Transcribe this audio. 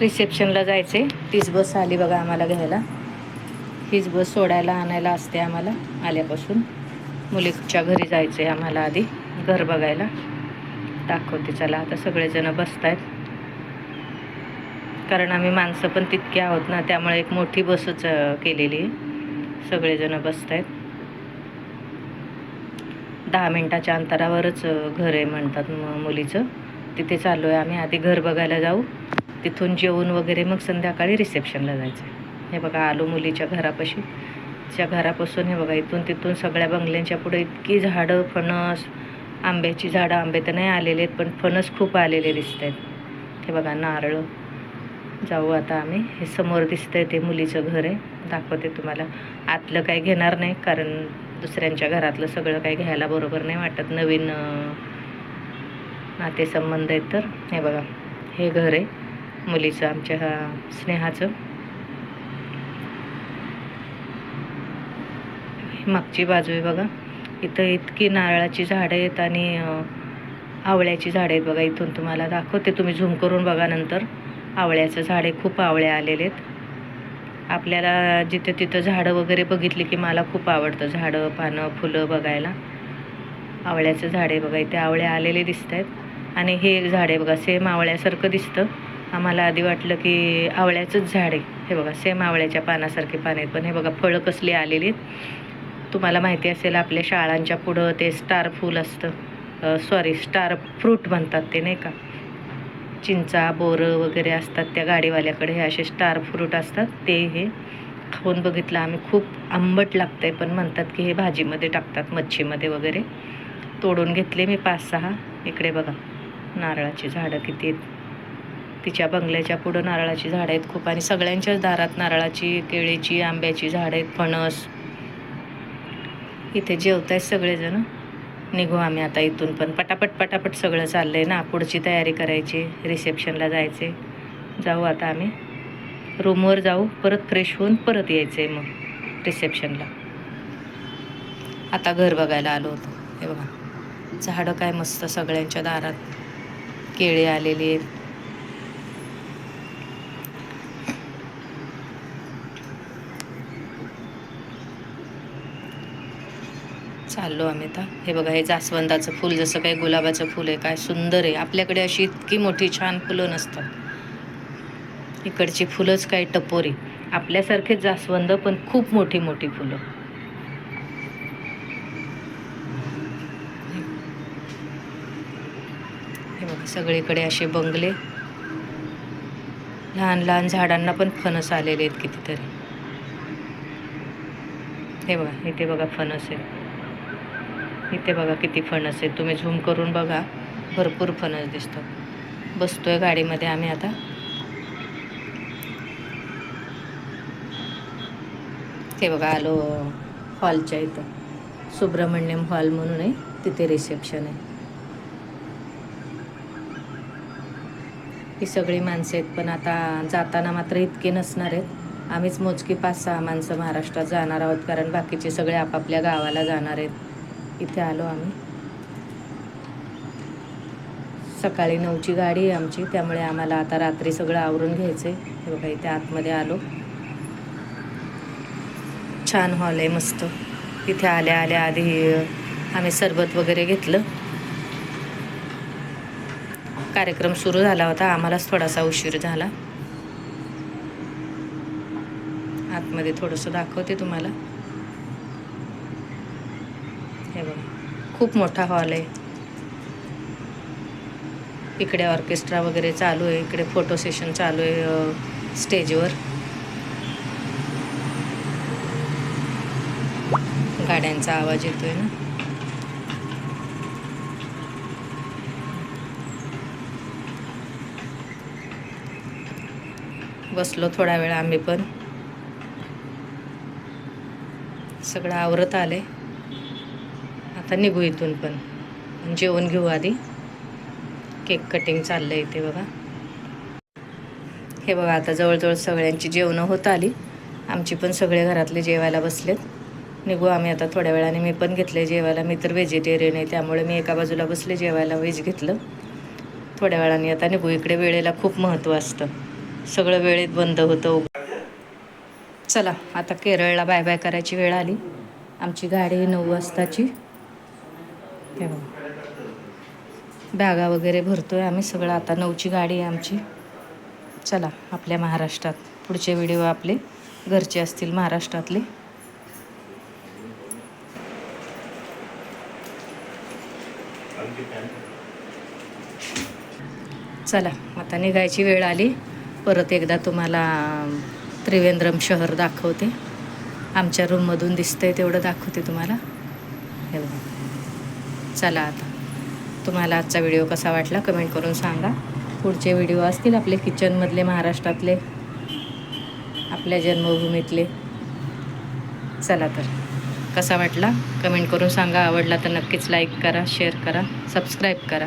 रिसेप्शनला जायचे तीच बस आली बघा आम्हाला घ्यायला. हीच बस सोडायला आणायला असते आम्हाला आल्यापासून. मुलीच्या घरी जायचं आहे आम्हाला आधी घर बघायला. दाखवते चला आता सगळेजणं बसत आहेत कारण आम्ही माणसं पण तितकी आहोत ना त्यामुळे एक मोठी बसच केलेली आहे. सगळेजणं बसत आहेत दहा मिनटाच्या अंतरावरच घर आहे म्हणतात मुलीचं. तिथे चाललो आहे आम्ही आधी घर बघायला जाऊ. तिथून जेवून वगैरे मग संध्याकाळी रिसेप्शनला जायचं. हे बघा आलो मुलीच्या घरापाशी. त्या घरापासून हे बघा इथून तिथून सगळ्या बंगल्यांच्या पुढे इतकी झाडं फणस आंब्याची झाडं आंबे तर नाही आलेले आहेत पण फणस खूप आलेले दिसत आहेत हे बघा नारळ. जाऊ आता आम्ही. हे समोर दिसतंय ते मुलीचं घर आहे. दाखवते तुम्हाला. आतलं काही घेणार नाही कारण दुसऱ्यांच्या घरातलं सगळं काही घ्यायला बरोबर नाही वाटत. नवीन नातेसंबंध आहेत तर. हे बघा हे घर आहे. मुलीचं आमच्या हा स्नेहाचं. मागची बाजू आहे बघा. इथं इतकी नारळाची झाडं आहेत आणि आवळ्याची झाडं आहेत बघा. इथून तुम्हाला दाखवते. तुम्ही झूम करून बघा नंतर. आवळ्याचं झाड आहे. खूप आवळे आलेले आहेत. आपल्याला जिथे तिथं झाडं वगैरे बघितली की मला खूप आवडतं. झाडं पानं फुलं बघायला. आवळ्याचं झाड आहे बघा. इथे आवळे आलेले दिसत आहेत आणि हे एक झाड आहे बघा. सेम आवळ्यासारखं दिसतं. आम्हाला आधी वाटलं की आवळ्याचंच झाड आहे. हे बघा सेम आवळ्याच्या पानासारखे पान आहेत पण हे बघा फळं कसली आलेली आहेत. तुम्हाला माहिती असेल आपल्या शाळांच्या पुढं ते स्टार फूल असतं. सॉरी स्टार फ्रूट म्हणतात ते नाही का? चिंचा बोरं वगैरे असतात त्या गाडीवाल्याकडे हे असे स्टार फ्रूट असतात. ते हे खाऊन बघितलं आम्ही. खूप आंबट लागतंय पण म्हणतात की हे भाजीमध्ये टाकतात मच्छीमध्ये वगैरे. तोडून घेतले मी पाच सहा. इकडे बघा नारळाची झाडं किती आहेत. तिच्या बंगल्याच्या पुढं नारळाची झाडं आहेत खूप आणि सगळ्यांच्याच दारात नारळाची केळीची आंब्याची झाडं आहेत फणस. इथे जेवत आहेत सगळेजण. निघू आम्ही आता इथून पण. पटापट पटापट सगळं चाललं आहे ना. पुढची तयारी करायची रिसेप्शनला जायचे जाऊ आता आम्ही. रूमवर जाऊ. परत फ्रेश होऊन परत यायचं आहे मग रिसेप्शनला. आता घर बघायला आलो होतो. हे बघा. झाडं काय मस्त सगळ्यांच्या दारात. केळी आलेली आहेत. चाललो आम्ही आता. हे बघा हे जास्वंदाचं फूल जसं काही गुलाबाचं फूल आहे काय सुंदर आहे. आपल्याकडे अशी इतकी मोठी छान फुलं नसतात. इकडची फुलंच काय टपोरी. आपल्यासारखेच जास्वंद पण खूप मोठी मोठी फुलं. हे बघा सगळीकडे असे बंगले. लहान लहान झाडांना पण फणस आलेले आहेत कितीतरी. हे बघा इथे बघा फणस आहे. इथे बघा किती फणस आहे तुम्ही झूम करून बघा. भरपूर फणस दिसतात. आहे गाडीमध्ये आम्ही आता. ते बघा आलो हॉलच्या इथं. सुब्रमण्यम हॉल म्हणून आहे. तिथे रिसेप्शन आहे. ही सगळी माणसं आहेत पण आता जाताना मात्र इतके नसणार आहेत. आम्हीच मोजकी पाच सहा माणसं महाराष्ट्रात जाणार आहोत कारण बाकीचे सगळे आपापल्या गावाला जाणार आहेत. इथे आलो आम्ही. सकाळी नऊची गाडी आहे आमची त्यामुळे आम्हाला आता रात्री सगळं आवरून घ्यायचं आहे हे बघा इथे आतमध्ये आलो. छान हॉल आहे मस्त. इथे आल्या आल्या आधी आम्ही सरबत वगैरे घेतलं. कार्यक्रम सुरू झाला होता आम्हालाच थोडासा उशीर झाला. आतमध्ये थोडंसं दाखवते तुम्हाला. हे बघा. खूप मोठा हॉल आहे. इकडे ऑर्केस्ट्रा वगैरे चालू आहे. इकडे फोटो सेशन चालू आहे स्टेजवर गाड्यांचा आवाज येतोय ना? बसलो थोडा वेळ आम्ही पण. सगळं आवरत आले. आता निघू इथून पण. जेवण घेऊ आधी. केक कटिंग चाललंय इथे बघा. हे बघा आता जवळजवळ सगळ्यांची जेवणं होत आली. आमची पण सगळे घरातले जेवायला बसलेत. निघू आम्ही आता थोड्या वेळाने. मी पण घेतले जेवायला. मी तर व्हेजिटेरियन आहे त्यामुळे मी एका बाजूला बसले जेवायला व्हेज घेतलं. थोड्या वेळाने आता निघू. इकडे वेळेला खूप महत्त्व असतं. सगळं वेळेत बंद होतं. चला आता केरळला बाय बाय करायची वेळ आली. आमची गाडी नऊ वाजताची. हे बघा. बॅगा वगैरे भरतो आहे आम्ही सगळं. आता नऊची गाडी आहे आमची. चला आपल्या महाराष्ट्रात. पुढचे व्हिडिओ आपले घरचे असतील महाराष्ट्रातले. चला आता निघायची वेळ आली. परत एकदा तुम्हाला त्रिवेंद्रम शहर दाखवते. आमच्या रूममधून दिसतंय तेवढं दाखवते तुम्हाला. हे बघा. चला आता. तुम्हाला आजचा व्हिडिओ कसा वाटला कमेंट करून सांगा. पुढचे व्हिडिओ असतील आपले किचनमधले महाराष्ट्रातले आपल्या जन्मभूमीतले. चला तर. कसा वाटला? कमेंट करून सांगा. आवडला तर नक्कीच लाईक करा शेअर करा सबस्क्राईब करा.